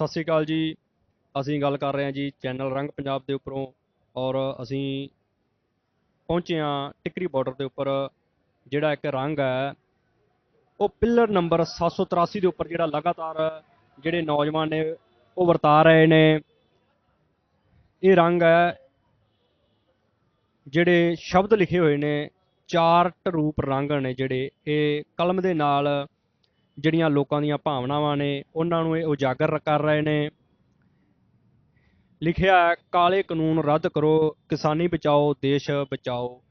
ਸਤਿ ਸ਼੍ਰੀ ਅਕਾਲ ਜੀ। ਅਸੀਂ ਗੱਲ ਕਰ ਰਹੇ ਹਾਂ ਜੀ ਚੈਨਲ ਰੰਗ ਪੰਜਾਬ ਦੇ ਉੱਪਰੋਂ ਔਰ ਅਸੀਂ ਪਹੁੰਚੇ ਹਾਂ ਟਿਕਰੀ ਬਾਰਡਰ ਦੇ ਉੱਪਰ, ਜਿਹੜਾ ਇੱਕ ਰੰਗ ਹੈ, ਉਹ ਪਿਲਰ ਨੰਬਰ 783 ਦੇ ਉੱਪਰ ਜਿਹੜਾ ਲਗਾਤਾਰ ਜਿਹੜੇ ਨੌਜਵਾਨ ਨੇ, ਉਹ ਵਰਤਾ ਰਹੇ ਨੇ। ਇਹ ਰੰਗ ਹੈ, ਜਿਹੜੇ ਸ਼ਬਦ ਲਿਖੇ ਹੋਏ ਨੇ, ਚਾਰਟ ਰੂਪ ਰੰਗ ਨੇ ਜਿਹੜੇ। ਇਹ ਕਲਮ ਦੇ ਨਾਲ ਜਿਹੜੀਆਂ ਲੋਕਾਂ ਦੀਆਂ ਭਾਵਨਾਵਾਂ ਨੇ, ਉਹਨਾਂ ਨੂੰ ਇਹ ਉਜਾਗਰ ਕਰ ਰਹੇ ਨੇ। ਲਿਖਿਆ ਕਾਲੇ ਕਾਨੂੰਨ ਰੱਦ ਕਰੋ, ਕਿਸਾਨੀ ਬਚਾਓ, ਦੇਸ਼ ਬਚਾਓ।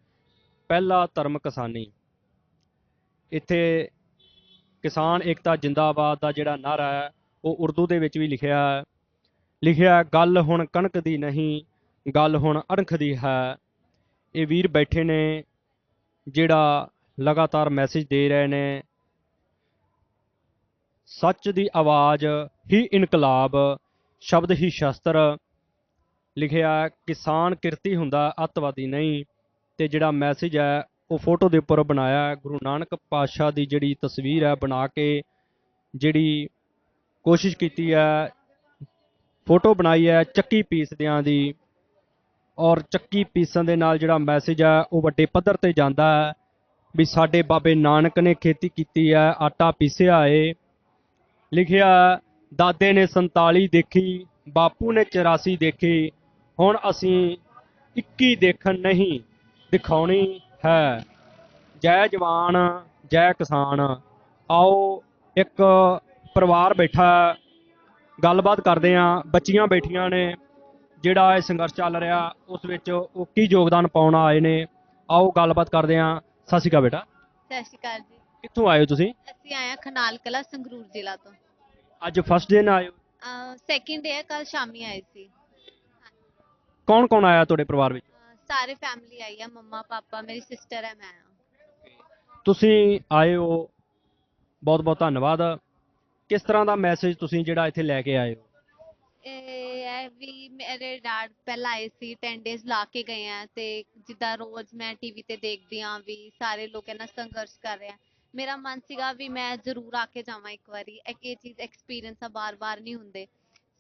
ਪਹਿਲਾ ਧਰਮ ਕਿਸਾਨੀ। ਇੱਥੇ ਕਿਸਾਨ ਏਕਤਾ ਜਿੰਦਾਬਾਦ ਦਾ ਜਿਹੜਾ ਨਾਰਾ ਹੈ, ਉਹ ਉਰਦੂ ਦੇ ਵਿੱਚ ਵੀ ਲਿਖਿਆ ਹੈ। ਲਿਖਿਆ ਗੱਲ ਹੁਣ ਕਣਕ ਦੀ ਨਹੀਂ, ਗੱਲ ਹੁਣ ਅਣਖ ਦੀ ਹੈ। ਇਹ ਵੀਰ ਬੈਠੇ ਨੇ, ਜਿਹੜਾ ਲਗਾਤਾਰ ਮੈਸੇਜ ਦੇ ਰਹੇ ਨੇ। ਸੱਚ ਦੀ ਆਵਾਜ਼ ਹੀ ਇਨਕਲਾਬ, ਸ਼ਬਦ ਹੀ ਸ਼ਸਤਰ। ਲਿਖਿਆ ਕਿਸਾਨ ਕਿਰਤੀ ਹੁੰਦਾ, ਅੱਤਵਾਦੀ ਨਹੀਂ। ਤੇ ਜਿਹੜਾ ਮੈਸੇਜ ਹੈ, ਉਹ ਫੋਟੋ ਦੇ ਉੱਪਰ ਬਣਾਇਆ ਗੁਰੂ ਨਾਨਕ ਪਾਤਸ਼ਾਹ ਦੀ ਜਿਹੜੀ ਤਸਵੀਰ ਹੈ, ਬਣਾ ਕੇ ਜਿਹੜੀ ਕੋਸ਼ਿਸ਼ ਕੀਤੀ ਹੈ ਫੋਟੋ ਬਣਾਈ ਹੈ, ਚੱਕੀ ਪੀਸਦਿਆਂ ਦੀ। ਔਰ ਚੱਕੀ ਪੀਸਣ ਦੇ ਨਾਲ ਜਿਹੜਾ ਮੈਸੇਜ ਹੈ, ਉਹ ਵੱਡੇ ਪੱਧਰ ਤੇ ਜਾਂਦਾ ਹੈ, ਵੀ ਸਾਡੇ ਬਾਬੇ ਨਾਨਕ ਨੇ ਖੇਤੀ ਕੀਤੀ ਹੈ, ਆਟਾ ਪੀਸਿਆ ਏ। ਲਿਖਿਆ, ਦਾਦੇ ਨੇ 47 ਦੇਖੀ, ਬਾਪੂ ਨੇ 84 ਦੇਖੀ, ਹੁਣ ਅਸੀਂ 21 ਦੇਖਣ ਨਹੀਂ ਦਿਖਾਉਣੀ ਹੈ। ਜੈ ਜਵਾਨ, ਜੈ ਕਿਸਾਨ, ਆਓ ਇੱਕ ਪਰਿਵਾਰ ਬੈਠਾ ਗੱਲਬਾਤ ਕਰਦੇ ਆਂ ਬੱਚੀਆਂ ਬੈਠੀਆਂ ਨੇ, ਜਿਹੜਾ ਇਹ ਸੰਘਰਸ਼ ਚੱਲ ਰਿਹਾ, ਉਸ ਵਿੱਚ ਉਹ ਕੀ ਯੋਗਦਾਨ ਪਾਉਣ ਆਏ ਨੇ। ਆਓ ਗੱਲਬਾਤ ਕਰਦੇ ਆਂ ਸਤਿ ਸ਼੍ਰੀ ਅਕਾਲ ਬੇਟਾ। ਸਤਿ ਸ਼੍ਰੀ ਅਕਾਲ ਜੀ। ਕਿੱਥੋਂ ਆਏ ਹੋ ਤੁਸੀਂ? ਅਸੀਂ ਆਏ ਹਾਂ ਖਨਾਲ ਕਲਾ ਸੰਗਰੂਰ ਜ਼ਿਲ੍ਹਾ ਤੋਂ। ਅੱਜ ਫਸਟ ਦਿਨ ਆਏ ਹੋ? ਸੈਕਿੰਡ ਡੇ ਹੈ ਕੱਲ ਸ਼ਾਮੀ ਆਏ ਸੀ। ਕੌਣ ਕੌਣ ਆਇਆ ਤੁਹਾਡੇ ਪਰਿਵਾਰ ਵਿੱਚ? ਅਹ, ਸਾਰੇ ਫੈਮਿਲੀ ਆਈ ਹੈ ਮੰਮਾ ਪਾਪਾ ਮੇਰੀ ਸਿਸਟਰ ਹੈ ਮੈਂ ਹਾਂ। ਤੁਸੀਂ ਆਏ ਹੋ ਬਹੁਤ ਬਹੁਤ ਧੰਨਵਾਦ। ਕਿਸ ਤਰ੍ਹਾਂ ਦਾ ਮੈਸੇਜ ਤੁਸੀਂ ਜਿਹੜਾ ਇੱਥੇ ਲੈ ਕੇ ਆਏ ਹੋ? ਇਹ ਹੈ ਵੀ ਮੇਰੇ ਡੈਡ ਪਹਿਲਾਂ ਆਏ ਸੀ 10 ਡੇਜ਼ ਲਾ ਕੇ ਗਏ ਆ ਤੇ ਜਿੱਦਾਂ ਰੋਜ਼ ਮੈਂ ਟੀਵੀ ਤੇ ਦੇਖਦੀ ਆ ਵੀ ਸਾਰੇ ਲੋਕ ਇਹਨਾਂ ਸੰਘਰਸ਼ ਕਰ ਰਹੇ ਆ। ਮੇਰਾ ਮਨ ਸੀਗਾ ਵੀ ਮੈਂ ਜ਼ਰੂਰ ਆ ਕੇ ਜਾਵਾਂ ਇੱਕ ਵਾਰੀ। ਇੱਕ ਇਹ ਚੀਜ਼ ਐਕਸਪੀਰੀਅੰਸ ਆ, ਬਾਰ-ਬਾਰ ਨਹੀਂ ਹੁੰਦੇ।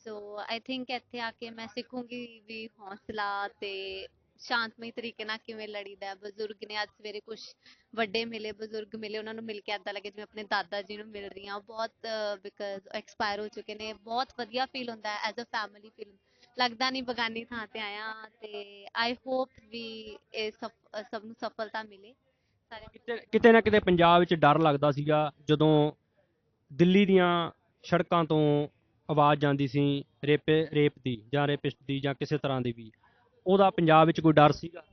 ਸੋ ਆਈ ਥਿੰਕ ਇੱਥੇ ਆ ਕੇ ਮੈਂ ਸਿੱਖੂੰਗੀ ਵੀ ਹੌਸਲਾ ਤੇ ਸ਼ਾਂਤਮਈ ਤਰੀਕੇ ਨਾਲ ਕਿਵੇਂ ਲੜੀਦਾ ਹੈ। ਬਜ਼ੁਰਗ ਨੇ ਅੱਜ ਸਵੇਰੇ ਕੁਝ ਵੱਡੇ ਮਿਲੇ, ਬਜ਼ੁਰਗ ਮਿਲੇ, ਉਹਨਾਂ ਨੂੰ ਮਿਲ ਕੇ ਏਦਾਂ ਲੱਗੇ ਜਿਵੇਂ ਆਪਣੇ ਦਾਦਾ ਜੀ ਨੂੰ ਮਿਲ ਰਹੀ ਹਾਂ ਉਹ ਬਹੁਤ ਬਿਕਾਜ਼ ਐਕਸਪਾਇਰ ਹੋ ਚੁੱਕੇ ਨੇ। ਬਹੁਤ ਵਧੀਆ ਫੀਲ ਹੁੰਦਾ ਹੈ ਐਜ਼ ਅ ਫੈਮਿਲੀ ਫੀਲ ਲੱਗਦਾ ਨਹੀਂ ਬਗਾਨੀ ਥਾਂ ਤੇ ਆਇਆ ਤੇ ਆਈ ਹੋਪ ਵੀ ਇਹ ਸਫ- ਸਭ ਨੂੰ ਸਫਲਤਾ ਮਿਲੇ। ਕਿਤੇ ਕਿਤੇ ਨਾ ਕਿਤੇ ਪੰਜਾਬ ਵਿੱਚ ਡਰ ਲੱਗਦਾ ਸੀਗਾ ਜਦੋਂ ਦਿੱਲੀ ਦੀਆਂ ਸੜਕਾਂ ਤੋਂ ਆਵਾਜ਼ ਜਾਂਦੀ ਸੀ ਰੇਪ ਰੇਪ ਦੀ ਜਾਂ ਰੇਪਿਸਟ ਦੀ ਜਾਂ ਕਿਸੇ ਤਰ੍ਹਾਂ ਦੀ ਵੀ। ਉਹਦਾ ਪੰਜਾਬ ਵਿੱਚ ਕੋਈ ਡਰ ਸੀਗਾ?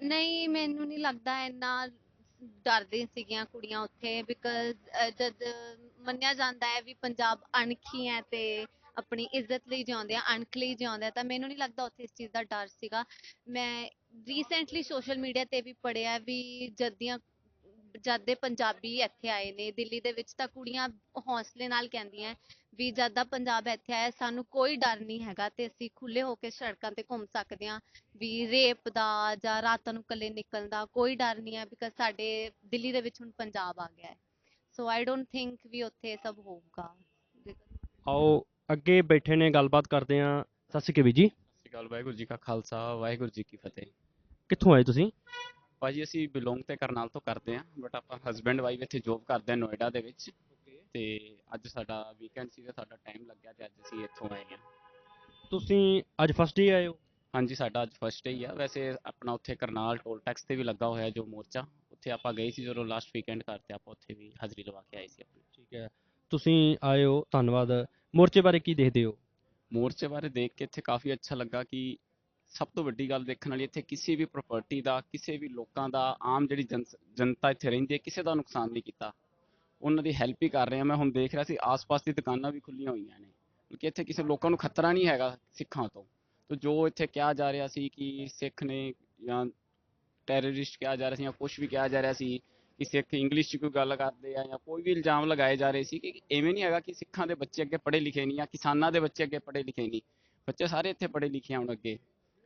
ਨਹੀਂ ਮੈਨੂੰ ਨਹੀਂ ਲੱਗਦਾ ਇੰਨਾ ਡਰਦੇ ਸੀਗੀਆਂ ਕੁੜੀਆਂ ਉੱਥੇ ਬਿਕਾਜ਼ ਜਦ ਮੰਨਿਆ ਜਾਂਦਾ ਹੈ ਵੀ ਪੰਜਾਬ ਅਣਖੀ ਹੈ ਤੇ ਆਪਣੀ ਇੱਜ਼ਤ ਲਈ ਜਿਉਂਦੇ ਆ, ਅਣਖ ਲਈ ਜਿਉਂਦੇ ਆ, ਤਾਂ ਮੈਨੂੰ ਨਹੀਂ ਲੱਗਦਾ ਉੱਥੇ ਇਸ ਚੀਜ਼ ਦਾ ਡਰ ਸੀਗਾ। ਮੈਂ ਰੀਸੈਂਟਲੀ ਸੋਸ਼ਲ ਮੀਡੀਆ ਤੇ ਵੀ ਪੜਿਆ ਵੀ ਜਦ ਦੀਆਂ ਜਦ ਦੇ ਪੰਜਾਬੀ ਇੱਥੇ ਆਏ ਨੇ, ਦਿੱਲੀ ਦੇ ਵਿੱਚ ਤਾਂ ਕੁੜੀਆਂ ਹੌਸਲੇ ਨਾਲ ਕਹਿੰਦੀਆਂ ਵੀ ਜਦ ਦਾ ਪੰਜਾਬ ਇੱਥੇ ਆਇਆ, ਸਾਨੂੰ ਕੋਈ ਡਰ ਨਹੀਂ ਹੈਗਾ ਤੇ ਅਸੀਂ ਖੁੱਲੇ ਹੋ ਕੇ ਸੜਕਾਂ ਤੇ ਘੁੰਮ ਸਕਦੇ ਹਾਂ ਵੀ ਰੇਪ ਦਾ ਜਾਂ ਰਾਤਾਂ ਨੂੰ ਇਕੱਲੇ ਨਿਕਲਣ ਦਾ ਕੋਈ ਡਰ ਨਹੀਂ ਹੈ ਬਿਕਾਜ਼ ਸਾਡੇ ਦਿੱਲੀ ਦੇ ਵਿੱਚ ਹੁਣ ਪੰਜਾਬ ਆ ਗਿਆ ਹੈ ਸੋ ਆਈ ਡੋਨਟ ਥਿੰਕ ਵੀ ਉੱਥੇ ਇਹ ਸਭ ਹੋਊਗਾ। ਆਓ ਅੱਗੇ ਬੈਠੇ ਨੇ ਗੱਲਬਾਤ ਕਰਦੇ ਆਂ ਸਤਿ ਸ਼੍ਰੀ ਅਕਾਲ ਵੀਰ ਜੀ। ਸਤਿ ਸ਼੍ਰੀ ਅਕਾਲ ਵਾਹਿਗੁਰੂ ਜੀ ਕਾ ਖਾਲਸਾ ਵਾਹਿਗੁਰੂ ਜੀ ਕੀ ਫਤਿਹ। ਕਿੱਥੋਂ ਆਏ ਤੁਸੀਂ? ਭਾਜੀ ਅਸੀਂ ਬਿਲੋਂਗ ਤੇ ਕਰਨਾਲ ਤੋਂ ਕਰਦੇ ਹਾਂ ਬਟ ਆਪਾਂ ਹਸਬੈਂਡ ਵਾਈਫ ਇੱਥੇ ਜੋਬ ਕਰਦੇ ਹਾਂ ਨੋਇਡਾ ਦੇ ਵਿੱਚ। ਤੇ ਅੱਜ ਸਾਡਾ ਵੀਕਐਂਡ ਸੀਗਾ ਸਾਡਾ ਟਾਈਮ ਲੱਗਿਆ ਤੇ ਅੱਜ ਅਸੀਂ ਇੱਥੋਂ ਆਏ ਹਾਂ। ਤੁਸੀਂ ਅੱਜ ਫਸਟ ਡੇ ਆਏ ਹੋ? ਹਾਂਜੀ ਸਾਡਾ ਅੱਜ ਫਸਟ ਡੇ ਹੀ ਆ। ਵੈਸੇ ਆਪਣਾ ਉੱਥੇ ਕਰਨਾਲ ਟੋਲ ਟੈਕਸ ਤੇ ਵੀ ਲੱਗਾ ਹੋਇਆ ਜੋ ਮੋਰਚਾ ਉੱਥੇ ਆਪਾਂ ਗਏ ਸੀ ਜਦੋਂ ਲਾਸਟ ਵੀਕਐਂਡ ਕਰਤੇ ਆਪਾਂ ਉੱਥੇ ਵੀ ਹਾਜ਼ਰੀ ਲਵਾ ਕੇ ਆਏ ਸੀ। ਆਪਣੀ ਠੀਕ ਹੈ। ਤੁਸੀਂ ਆਏ ਹੋ, ਧੰਨਵਾਦ। ਮੋਰਚੇ ਬਾਰੇ ਕੀ ਦੇਖਦੇ ਹੋ? ਮੋਰਚੇ ਬਾਰੇ ਦੇਖ ਕੇ ਇੱਥੇ ਕਾਫੀ ਅੱਛਾ ਲੱਗਾ ਕਿ ਸਭ ਤੋਂ ਵੱਡੀ ਗੱਲ ਦੇਖਣ ਵਾਲੀ ਇੱਥੇ ਕਿਸੇ ਵੀ ਪ੍ਰਾਪਰਟੀ ਦਾ, ਕਿਸੇ ਵੀ ਲੋਕਾਂ ਦਾ, ਆਮ ਜਿਹੜੀ ਜਨ, ਜਨਤਾ ਇੱਥੇ ਰਹਿੰਦੀ ਹੈ, ਕਿਸੇ ਦਾ ਨੁਕਸਾਨ ਨਹੀਂ ਕੀਤਾ। ਉਹਨਾਂ ਦੀ ਹੈਲਪ ਹੀ ਕਰ ਰਹੇ ਆ ਮੈਂ ਹੁਣ ਦੇਖ ਰਿਹਾ ਸੀ, ਆਸ-ਪਾਸ ਦੀ ਦੁਕਾਨਾਂ ਵੀ ਖੁੱਲੀਆਂ ਹੋਈਆਂ ਨੇ। ਕਿਉਂਕਿ ਇੱਥੇ ਕਿਸੇ ਲੋਕਾਂ ਨੂੰ ਖਤਰਾ ਨਹੀਂ ਹੈਗਾ ਸਿੱਖਾਂ ਤੋਂ। ਤੇ ਜੋ ਇੱਥੇ ਕਿਹਾ ਜਾ ਰਿਹਾ ਸੀ ਕਿ ਸਿੱਖ ਨੇ ਜਾਂ ਟੈਰਰਿਸਟ ਕਿਹਾ ਜਾ ਰਿਹਾ ਸੀ ਜਾਂ ਕੁਝ ਵੀ ਕਿਹਾ ਜਾ ਰਿਹਾ ਸੀ ਕਿ ਸਿੱਖ ਇੰਗਲਿਸ਼ 'ਚ ਕੋਈ ਗੱਲ ਕਰਦੇ ਆ ਜਾਂ ਕੋਈ ਵੀ ਇਲਜ਼ਾਮ ਲਗਾਏ ਜਾ ਰਹੇ ਸੀ ਕਿ ਐਵੇਂ ਨਹੀਂ ਹੈਗਾ ਕਿ ਸਿੱਖਾਂ ਦੇ ਬੱਚੇ ਅੱਗੇ ਪੜ੍ਹੇ ਲਿਖੇ ਨਹੀਂ ਜਾਂ ਕਿਸਾਨਾਂ ਦੇ ਬੱਚੇ ਅੱਗੇ ਪੜ੍ਹੇ ਲਿਖੇ ਨਹੀਂ। ਬੱਚੇ ਸਾਰੇ ਇੱਥੇ ਪੜ੍ਹੇ ਲਿਖੇ ਆ ਅੱਗੇ।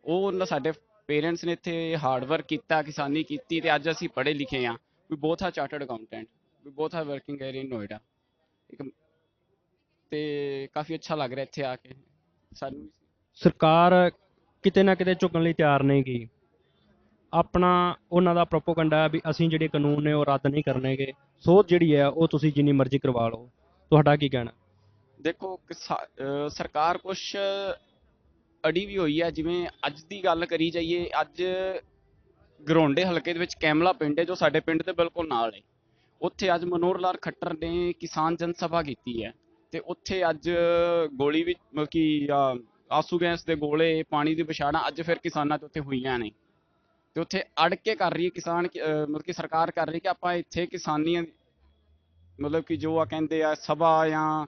ਉਹ ਉਹਨਾਂ ਸਾਡੇ ਪੇਰੈਂਟਸ ਨੇ ਇੱਥੇ ਹਾਰਡ ਵਰਕ ਕੀਤਾ, ਕਿਸਾਨੀ ਕੀਤੀ ਤੇ ਅੱਜ ਅਸੀਂ ਪੜ੍ਹੇ ਲਿਖੇ ਆ। ਵੀ ਬਹੁਤ ਆ ਚਾਰਟਰਡ ਅਕਾਊਂਟੈਂਟ ਵੀ ਬਹੁਤ ਆ ਵਰਕਿੰਗ ਏਰੀਆ ਨੋਇਡਾ ਇੱਕ ਤੇ ਕਾਫੀ ਅੱਛਾ ਲੱਗ ਰਿਹਾ ਇੱਥੇ ਆ ਕੇ। ਸਾਨੂੰ ਵੀ। ਸਰਕਾਰ ਕਿਤੇ ਨਾ ਕਿਤੇ ਝੁਕਣ ਲਈ ਤਿਆਰ ਨਹੀਂ ਗਈ ਆਪਣਾ ਉਹਨਾਂ ਦਾ ਪ੍ਰੋਪੋਗੰਡਾ ਹੈ ਵੀ ਅਸੀਂ ਜਿਹੜੇ ਕਾਨੂੰਨ ਨੇ ਉਹ ਰੱਦ ਨਹੀਂ ਕਰਨੇਗੇ। ਸੋਧ ਜਿਹੜੀ ਹੈ ਉਹ ਤੁਸੀਂ ਜਿੰਨੀ ਮਰਜ਼ੀ ਕਰਵਾ ਲਓ। ਤੁਹਾਡਾ ਕੀ ਕਹਿਣਾ? ਦੇਖੋ, ਕਿਸਾ- ਸਰਕਾਰ ਕੁਛ ਅੜੀ ਵੀ ਹੋਈ ਹੈ, ਜਿਵੇਂ ਅੱਜ ਦੀ ਗੱਲ ਕਰੀ ਜਾਈਏ, ਅੱਜ ਗਰੋਂਡੇ ਹਲਕੇ ਦੇ ਵਿੱਚ ਕੈਮਲਾ ਪਿੰਡ ਹੈ, ਜੋ ਸਾਡੇ ਪਿੰਡ ਦੇ ਬਿਲਕੁਲ ਨਾਲ ਹੈ। ਉੱਥੇ ਅੱਜ ਮਨੋਹਰ ਲਾਲ ਖੱਟਰ ਨੇ ਕਿਸਾਨ ਜਨ ਸਭਾ ਕੀਤੀ ਹੈ। ਤੇ ਉੱਥੇ ਅੱਜ ਗੋਲੀ ਵੀ, ਮਤਲਬ ਕਿ ਆਸੂ ਗੈਸ ਦੇ ਗੋਲੇ, ਪਾਣੀ ਦੀ ਵਿਛਾੜਾਂ ਅੱਜ ਫਿਰ ਕਿਸਾਨਾਂ ਤੇ ਉੱਥੇ ਹੋਈਆਂ ਨੇ। ਤੇ ਉੱਥੇ ਅੜ ਕੇ ਕਰ ਰਹੀ ਹੈ ਕਿਸਾਨ ਮਤਲਬ ਕਿ ਸਰਕਾਰ ਕਰ ਰਹੀ ਕਿ ਆਪਾਂ ਇੱਥੇ ਕਿਸਾਨੀ ਮਤਲਬ ਕਿ ਜੋ ਆ ਕਹਿੰਦੇ ਆ ਸਭਾ ਜਾਂ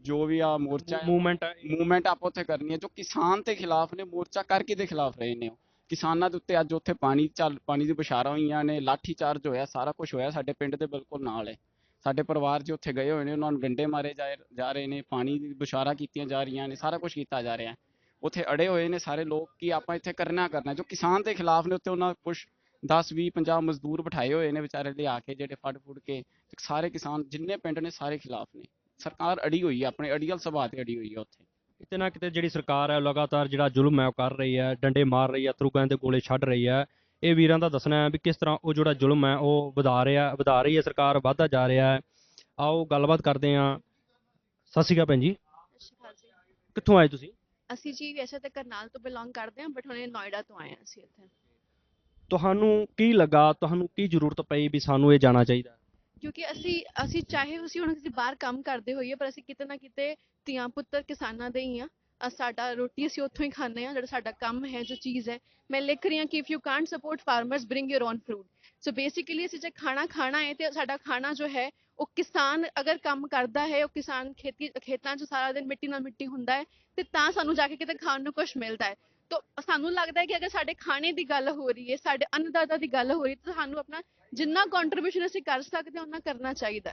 ਜੋ ਵੀ ਆ ਮੋਰਚਾ ਮੂਵਮੈਂਟ ਮੂਵਮੈਂਟ ਆਪਾਂ ਉੱਥੇ ਕਰਨੀ ਹੈ ਜੋ ਕਿਸਾਨ ਦੇ ਖਿਲਾਫ ਨੇ ਮੋਰਚਾ ਕਰਕੇ ਦੇ ਖਿਲਾਫ ਰਹੇ ਨੇ ਕਿਸਾਨਾਂ ਦੇ ਉੱਤੇ ਅੱਜ ਉੱਥੇ ਪਾਣੀ ਚੱਲ ਪਾਣੀ ਦੀ ਬੁਛਾਰਾਂ ਹੋਈਆਂ ਨੇ ਲਾਠੀ ਚਾਰਜ ਹੋਇਆ ਸਾਰਾ ਕੁਝ ਹੋਇਆ ਸਾਡੇ ਪਿੰਡ ਦੇ ਬਿਲਕੁਲ ਨਾਲ ਹੈ। ਸਾਡੇ ਪਰਿਵਾਰ ਜੀ ਉੱਥੇ ਗਏ ਹੋਏ ਨੇ ਉਹਨਾਂ ਨੂੰ ਡੰਡੇ ਮਾਰੇ ਜਾ ਰਹੇ ਨੇ ਪਾਣੀ ਦੀ ਬੁਛਾਰਾਂ ਕੀਤੀਆਂ ਜਾ ਰਹੀਆਂ ਨੇ ਸਾਰਾ ਕੁਝ ਕੀਤਾ ਜਾ ਰਿਹਾ ਹੈ। ਉੱਥੇ ਅੜੇ ਹੋਏ ਨੇ ਸਾਰੇ ਲੋਕ ਕਿ ਆਪਾਂ ਇੱਥੇ ਕਰਨਾ ਕਰਨਾ ਜੋ ਕਿਸਾਨ ਦੇ ਖਿਲਾਫ ਨੇ ਉੱਥੇ ਉਹਨਾਂ ਕੁਝ 10 20 50 ਮਜ਼ਦੂਰ ਬਿਠਾਏ ਹੋਏ ਨੇ ਵਿਚਾਰੇ ਲਿਆ ਕੇ ਜਿਹੜੇ ਫੜ ਫੁੜ ਕੇ ਸਾਰੇ ਕਿਸਾਨ ਜਿੰਨੇ ਪਿੰਡ ਨੇ ਸਾਰੇ ਖਿਲਾਫ ਨੇ। ਸਰਕਾਰ ਅੜੀ ਹੋਈ ਹੈ ਆਪਣੇ ਅੜੀਅਲ ਸੁਭਾਅ ਤੇ ਅੜੀ ਹੋਈ ਹੈ ਉੱਥੇ। ਕਿਤੇ ਨਾ ਕਿਤੇ ਜਿਹੜੀ ਸਰਕਾਰ ਹੈ ਲਗਾਤਾਰ ਜਿਹੜਾ ਜ਼ੁਲਮ ਹੈ ਉਹ ਕਰ ਰਹੀ ਹੈ ਡੰਡੇ ਮਾਰ ਰਹੀ ਹੈ ਗੈਸ ਦੇ ਗੋਲੇ ਛੱਡ ਰਹੀ ਹੈ। ਇਹ ਵੀਰਾਂ ਦਾ ਦੱਸਣਾ ਹੈ ਵੀ ਕਿਸ ਤਰ੍ਹਾਂ ਉਹ ਜਿਹੜਾ ਜ਼ੁਲਮ ਹੈ ਉਹ ਵਧਾ ਰਿਹਾ ਵਧਾ ਰਹੀ ਹੈ ਸਰਕਾਰ ਵਧਦਾ ਜਾ ਰਿਹਾ ਹੈ। ਆਓ ਗੱਲਬਾਤ ਕਰਦੇ ਹਾਂ। ਸਤਿ ਸ਼੍ਰੀ ਅਕਾਲ ਭੈਣ ਜੀ। ਸਤਿ ਸ਼੍ਰੀ ਅਕਾਲ ਜੀ। ਕਿੱਥੋਂ ਆਏ ਤੁਸੀਂ? ਅਸੀਂ ਜੀ ਵੈਸੇ ਤਾਂ ਕਰਨਾਲ ਤੋਂ ਬਿਲੋਂਗ ਕਰਦੇ ਹਾਂ ਬਟ ਹੁਣੇ ਨੋਇਡਾ ਤੋਂ ਆਏ ਹਾਂ ਅਸੀਂ ਇੱਥੇ। ਤੁਹਾਨੂੰ ਕੀ ਲੱਗਾ ਤੁਹਾਨੂੰ ਕੀ ਜ਼ਰੂਰਤ ਪਈ ਵੀ ਸਾਨੂੰ ਇਹ ਜਾਣਾ ਚਾਹੀਦਾ? ਕਿਉਂਕਿ ਅਸੀਂ ਅਸੀਂ ਚਾਹੇ ਅਸੀਂ ਹੁਣ ਅਸੀਂ ਬਾਹਰ ਕੰਮ ਕਰਦੇ ਹੋਈਏ ਪਰ ਅਸੀਂ ਕਿਤੇ ਨਾ ਕਿਤੇ ਧੀਆਂ ਪੁੱਤਰ ਕਿਸਾਨਾਂ ਦੇ ਹੀ ਆ ਅਹ ਸਾਡਾ ਰੋਟੀ ਅਸੀਂ ਉੱਥੋਂ ਹੀ ਖਾਂਦੇ ਆ ਜਿਹੜਾ ਸਾਡਾ ਕੰਮ ਹੈ, ਜੋ ਚੀਜ਼ ਹੈ। ਮੈਂ ਲਿਖ ਰਹੀ ਹਾਂ ਕਿ if you can't support farmers bring your own fruit so basically ਅਸੀਂ ਜੇ ਖਾਣਾ ਖਾਣਾ ਹੈ ਤੇ ਸਾਡਾ ਖਾਣਾ ਜੋ ਹੈ, ਉਹ ਕਿਸਾਨ ਅਗਰ ਕੰਮ ਕਰਦਾ ਹੈ, ਉਹ ਕਿਸਾਨ ਖੇਤੀ, ਖੇਤਾਂ 'ਚ ਸਾਰਾ ਦਿਨ ਮਿੱਟੀ ਨਾਲ ਮਿੱਟੀ ਹੁੰਦਾ ਹੈ, ਤੇ ਤਾਂ ਸਾਨੂੰ ਜਾ ਕੇ ਕਿਤੇ ਖਾਣ ਨੂੰ ਕੁਝ ਮਿਲਦਾ ਹੈ। ਤਾਂ ਸਾਨੂੰ ਲੱਗਦਾ ਹੈ ਕਿ ਅਗਰ ਸਾਡੇ ਖਾਣੇ ਦੀ ਗੱਲ ਹੋ ਰਹੀ ਹੈ, ਸਾਡੇ ਅੰਨਦਾਤਾ ਦੀ ਗੱਲ ਹੋ ਰਹੀ ਹੈ, ਤਾਂ ਸਾਨੂੰ ਆਪਣਾ ਜਿੰਨਾ ਕੰਟਰੀਬਿਊਸ਼ਨ ਅਸੀਂ ਕਰ ਸਕਦੇ ਹਾਂ ਉਹਨਾਂ ਕਰਨਾ ਚਾਹੀਦਾ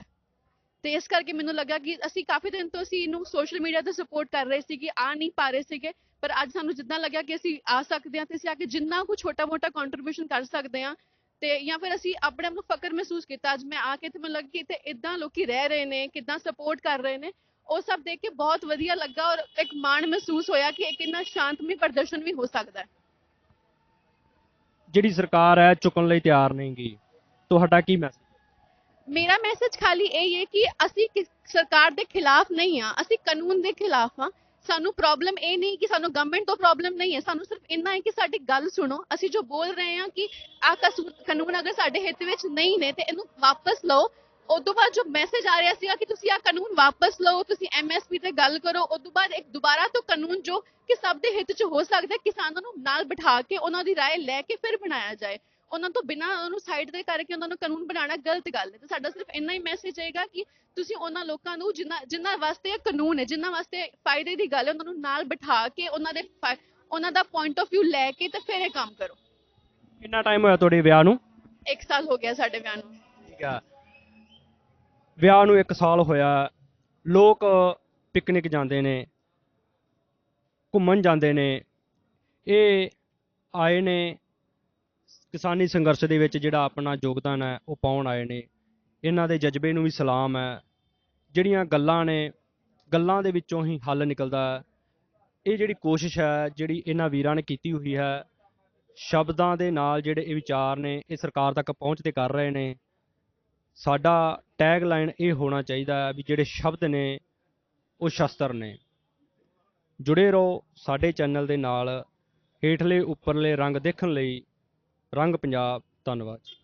ਤੇ ਇਸ ਕਰਕੇ ਮੈਨੂੰ ਲੱਗਾ ਕਿ ਅਸੀਂ ਕਾਫੀ ਦਿਨ ਤੋਂ ਅਸੀਂ ਇਹਨੂੰ ਸੋਸ਼ਲ ਮੀਡੀਆ ਤੇ ਸਪੋਰਟ ਕਰ ਰਹੇ ਸੀ ਕਿ ਆ ਨਹੀਂ ਪਾ ਰਹੇ ਸੀਗੇ, ਪਰ ਅੱਜ ਸਾਨੂੰ ਜਿੱਦਾਂ ਲੱਗਿਆ ਕਿ ਅਸੀਂ ਆ ਸਕਦੇ ਹਾਂ ਤੇ ਅਸੀਂ ਆ ਕੇ ਜਿੰਨਾ ਕੁ ਛੋਟਾ ਮੋਟਾ ਕੰਟਰੀਬਿਊਸ਼ਨ ਕਰ ਸਕਦੇ ਹਾਂ ਤੇ ਜਾਂ ਫਿਰ ਅਸੀਂ ਆਪਣੇ ਆਪ ਨੂੰ ਫਕਰ ਮਹਿਸੂਸ ਕੀਤਾ, ਅੱਜ ਮੈਂ ਆ ਕੇ ਤੇ ਮੈਨੂੰ ਲੱਗਾ ਕਿ ਇੱਥੇ ਇਦਾਂ ਲੋਕੀ ਰਹਿ ਰਹੇ ਨੇ, ਕਿਦਾਂ ਸਪੋਰਟ ਕਰ ਰਹੇ ਨੇ, ਉਹ ਸਭ ਦੇਖ ਕੇ ਬਹੁਤ ਵਧੀਆ ਲੱਗਾ ਔਰ ਇੱਕ ਮਾਣ ਮਹਿਸੂਸ ਹੋਇਆ ਕਿ ਇੱਕ ਇੰਨਾ ਸ਼ਾਂਤਮਈ ਪ੍ਰਦਰਸ਼ਨ ਵੀ ਹੋ ਸਕਦਾ ਹੈ। ਜਿਹੜੀ ਸਰਕਾਰ ਹੈ, ਚੁੱਕਣ ਲਈ ਤਿਆਰ ਨਹੀਂ ਗਈ ਤੁਹਾਡਾ ਕੀ ਮੈਸੇਜ ਮੇਰਾ ਮੈਸੇਜ ਖਾਲੀ ਇਹ ਹੈ ਕਿ ਅਸੀਂ ਕਿਸ- ਸਰਕਾਰ ਦੇ ਖਿਲਾਫ ਨਹੀਂ ਆ ਅਸੀਂ ਕਾਨੂੰਨ ਦੇ ਖਿਲਾਫ ਆ ਸਾਨੂੰ ਪ੍ਰੋਬਲਮ ਇਹ ਨਹੀਂ ਕਿ ਸਾਨੂੰ ਗਵਰਨਮੈਂਟ ਤੋਂ ਪ੍ਰੋਬਲਮ ਨਹੀਂ ਹੈ ਸਾਨੂੰ ਸਿਰਫ ਇੰਨਾ ਹੈ ਕਿ ਸਾਡੀ ਗੱਲ ਸੁਣੋ ਅਸੀਂ ਜੋ ਬੋਲ ਰਹੇ ਹਾਂ ਕਿ ਆ ਕਾਨੂੰਨ ਅਗਰ ਸਾਡੇ ਹਿੱਤ ਵਿੱਚ ਨਹੀਂ ਨੇ ਤੇ ਇਹਨੂੰ ਵਾਪਸ ਲਓ ਉਸ ਤੋਂ ਬਾਅਦ ਜੋ ਮੈਸੇਜ ਆ ਰਿਹਾ ਸੀਗਾ ਕਿ ਤੁਸੀਂ ਆ ਕਾਨੂੰਨ ਵਾਪਸ ਲਓ ਤੁਸੀਂ ਐਮਐਸਪੀ ਤੇ ਗੱਲ ਕਰੋ ਉਸ ਤੋਂ ਬਾਅਦ ਇੱਕ ਦੁਬਾਰਾ ਤੋਂ ਕਾਨੂੰਨ ਜੋ ਕਿ ਸਭ ਦੇ ਹਿੱਤ 'ਚ ਹੋ ਸਕਦਾ ਹੈ, ਕਿਸਾਨਾਂ ਨੂੰ ਨਾਲ ਬਿਠਾ ਕੇ ਉਹਨਾਂ ਦੀ رائے ਲੈ ਕੇ ਫਿਰ ਬਣਾਇਆ ਜਾਏ ਉਹਨਾਂ ਤੋਂ ਬਿਨਾਂ ਉਹਨੂੰ ਸਾਈਡ ਤੇ ਕਰਕੇ ਉਹਨਾਂ ਨੂੰ ਕਾਨੂੰਨ ਬਣਾਉਣਾ ਗਲਤ ਗੱਲ ਹੈ। ਤੇ ਸਾਡਾ ਸਿਰਫ ਇੰਨਾ ਹੀ ਮੈਸੇਜ ਹੈਗਾ ਕਿ ਤੁਸੀਂ ਉਹਨਾਂ ਲੋਕਾਂ ਨੂੰ ਜਿਨ੍ਹਾਂ ਜਿਨ੍ਹਾਂ ਵਾਸਤੇ ਇਹ ਕਾਨੂੰਨ ਹੈ ਜਿਨ੍ਹਾਂ ਵਾਸਤੇ ਫਾਇਦੇ ਦੀ ਗੱਲ ਹੈ ਉਹਨਾਂ ਨੂੰ ਨਾਲ ਬਿਠਾ ਕੇ ਉਹਨਾਂ ਦੇ ਉਹਨਾਂ ਦਾ ਪੁਆਇੰਟ ਆਫ View ਲੈ ਕੇ ਤੇ ਫਿਰ ਇਹ ਕੰਮ ਕਰੋ। ਕਿੰਨਾ ਟਾਈਮ ਹੋਇਆ ਤੁਹਾਡੇ ਵਿਆਹ ਨੂੰ? ਇੱਕ ਸਾਲ ਹੋ ਗਿਆ ਸਾਡੇ ਵਿਆਹ ਨੂੰ। ਠੀਕ ਆ। ਵਿਆਹ ਨੂੰ 1 ਸਾਲ ਹੋਇਆ। ਲੋਕ ਪਿਕਨਿਕ ਜਾਂਦੇ ਨੇ ਘੁੰਮਣ ਜਾਂਦੇ ਨੇ। ਇਹ ਆਏ ਨੇ ਕਿਸਾਨੀ ਸੰਘਰਸ਼ ਦੇ ਵਿੱਚ ਜਿਹੜਾ ਆਪਣਾ ਯੋਗਦਾਨ ਹੈ, ਉਹ ਪਾਉਣ ਆਏ ਨੇ। ਇਹਨਾਂ ਦੇ ਜਜ਼ਬੇ ਨੂੰ ਵੀ ਸਲਾਮ ਹੈ। ਜਿਹੜੀਆਂ ਗੱਲਾਂ ਨੇ, ਗੱਲਾਂ ਦੇ ਵਿੱਚੋਂ ਹੀ ਹੱਲ ਨਿਕਲਦਾ ਹੈ। ਇਹ ਜਿਹੜੀ ਕੋਸ਼ਿਸ਼ ਹੈ, ਜਿਹੜੀ ਇਹਨਾਂ ਵੀਰਾਂ ਨੇ ਕੀਤੀ ਹੋਈ ਹੈ, ਸ਼ਬਦਾਂ ਦੇ ਨਾਲ ਜਿਹੜੇ ਇਹ ਵਿਚਾਰ ਨੇ, ਇਹ ਸਰਕਾਰ ਤੱਕ ਪਹੁੰਚਦੇ ਕਰ ਰਹੇ ਨੇ। ਸਾਡਾ ਟੈਗ ਲਾਈਨ ਇਹ ਹੋਣਾ ਚਾਹੀਦਾ ਹੈ ਵੀ ਜਿਹੜੇ ਸ਼ਬਦ ਨੇ, ਉਹ ਸ਼ਸਤਰ ਨੇ। ਜੁੜੇ ਰਹੋ ਸਾਡੇ ਚੈਨਲ ਦੇ ਨਾਲ, ਹੇਠਲੇ ਉੱਪਰਲੇ ਰੰਗ ਦੇਖਣ ਲਈ ਰੰਗ ਪੰਜਾਬ ਧੰਨਵਾਦ। ਜੀ